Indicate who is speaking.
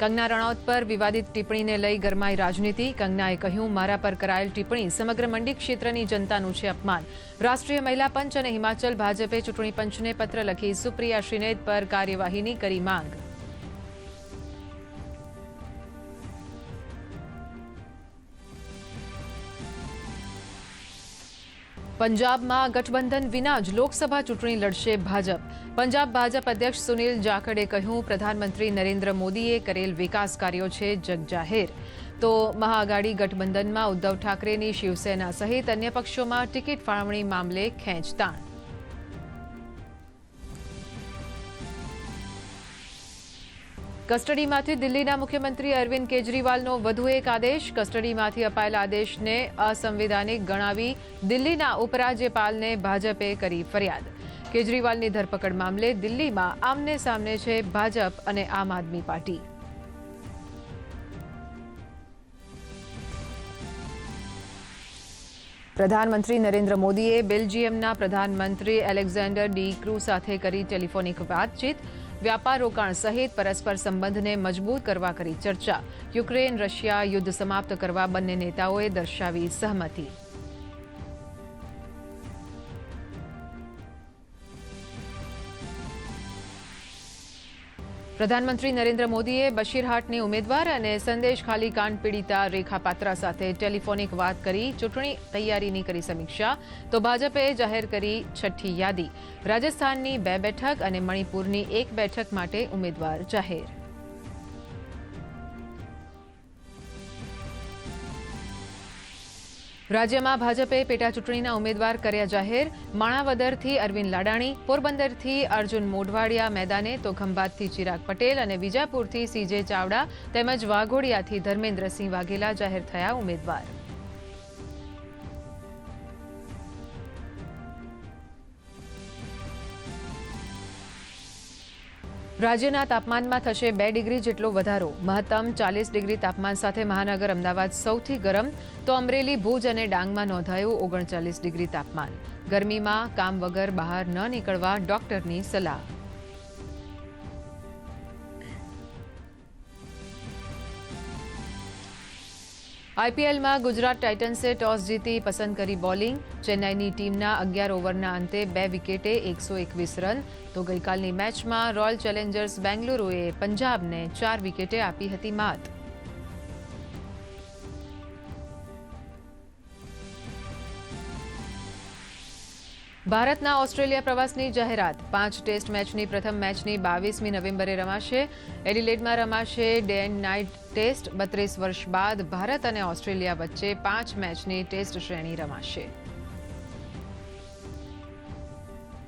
Speaker 1: કંગના રણૌત પર વિવાદિત ટિપ્પણીને લઈ ગરમાઈ રાજનીતિ. કંગનાએ કહ્યું, મારા પર કરાયેલ ટિપ્પણી સમગ્ર મંડી ક્ષેત્રની જનતાનું છે અપમાન. રાષ્ટ્રીય મહિલા પંચ અને હિમાચલ ભાજપે ચૂંટણી પંચને પત્ર લખી સુપ્રિયા શ્રીનેદ પર કાર્યવાહીની કરી માંગ. પંજાબમાં ગઠબંધન વિના જ લોકસભા ચૂંટણી લડશે ભાજપ. પંજાબ ભાજપ અધ્યક્ષ સુનિલ જાખડે કહ્યું, પ્રધાનમંત્રી નરેન્દ્ર મોદીએ કરેલ વિકાસ કાર્યો છે જગજાહેર. તો મહાઆઘાડી ગઠબંધનમાં ઉદ્ધવ ઠાકરેની શિવસેના સહિત અન્ય પક્ષોમાં ટિકિટ ફાળવણી મામલે ખેંચતાણ. કસ્ટડીમાંથી દિલ્હીના મુખ્યમંત્રી અરવિંદ કેજરીવાલનો વધુ એક આદેશ. કસ્ટડીમાંથી અપાયેલા આદેશને અસંવિધાનિક ગણાવી દિલ્હીના ઉપરાજ્યપાલને ભાજપે કરી ફરિયાદ. કેજરીવાલની ધરપકડ મામલે દિલ્હીમાં આમને સામને છે ભાજપ અને આમ આદમી પાર્ટી. પ્રધાનમંત્રી નરેન્દ્ર મોદીએ બેલ્જિયમના પ્રધાનમંત્રી એલેક્ઝાન્ડર ડી ક્રુ સાથે કરી ટેલિફોનિક વાતચીત. વ્યાપાર રોકાણ સહિત પરસ્પર સંબંધને મજબૂત કરવા કરી ચર્ચા. યુક્રેન, રશિયા યુદ્ધ સમાપ્ત કરવા બંને નેતાઓએ દર્શાવી સહમતિ. પ્રધાનમંત્રી નરેન્દ્ર મોદીએ બશીરહાટની ઉમેદવાર અને સંદેશ ખાલી કાંડ પીડિતા રેખા પાત્રા સાથે ટેલિફોનિક વાત કરી ચૂંટણી તૈયારીની કરી સમીક્ષા, તો ભાજપે જાહેર કરી છઠ્ઠી યાદી. રાજસ્થાનની બે બેઠક અને મણિપુરની એક બેઠક માટે ઉમેદવાર જાહેર. રાજ્યમાં ભાજપે પેટા ચૂંટણીના ઉમેદવાર કર્યા જાહેર. માણાવદરથી અરવિંદ લાડાણી, પોરબંદરથી અર્જુન મોઢવાડિયા મેદાને તો ખંભાતથી ચિરાગ પટેલ અને વિજાપુરથી સીજે ચાવડા તેમજ વાઘોડિયાથી ધર્મેન્દ્રસિંહ વાઘેલા જાહેર થયા ઉમેદવાર. રાજ્યના તાપમાનમાં થશે બે ડિગ્રી જેટલો વધારો. મહત્તમ ચાલીસ ડિગ્રી તાપમાન સાથે મહાનગર અમદાવાદ સૌથી ગરમ, તો અમરેલી, ભુજ અને ડાંગમાં નોંધાયું ઓગણચાલીસ ડિગ્રી તાપમાન. ગરમીમાં કામ વગર બહાર ન નીકળવા ડોક્ટરની સલાહ. આઈપીએલમાં ગુજરાત ટાઇટન્સે ટોસ જીતી પસંદ કરી બોલિંગ. ચેન્નાઈની ટીમના અગિયાર ઓવરના અંતે બે વિકેટે એકસો એકવીસ રન. તો ગઈકાલની મેચમાં રોયલ ચેલેન્જર્સ બેંગલુરુએ પંજાબને ચાર વિકેટે આપી હતી માત. ભારતના ઓસ્ટ્રેલિયા પ્રવાસની જાહેરાત. પાંચ ટેસ્ટ મેચની પ્રથમ મેચની બાવીસમી નવેમ્બરે રમાશે. એડિલેડમાં રમાશે ડે એન્ડ નાઇટ ટેસ્ટ. બત્રીસ વર્ષ બાદ ભારત અને ઓસ્ટ્રેલિયા વચ્ચે પાંચ મેચની ટેસ્ટ શ્રેણી રમાશે.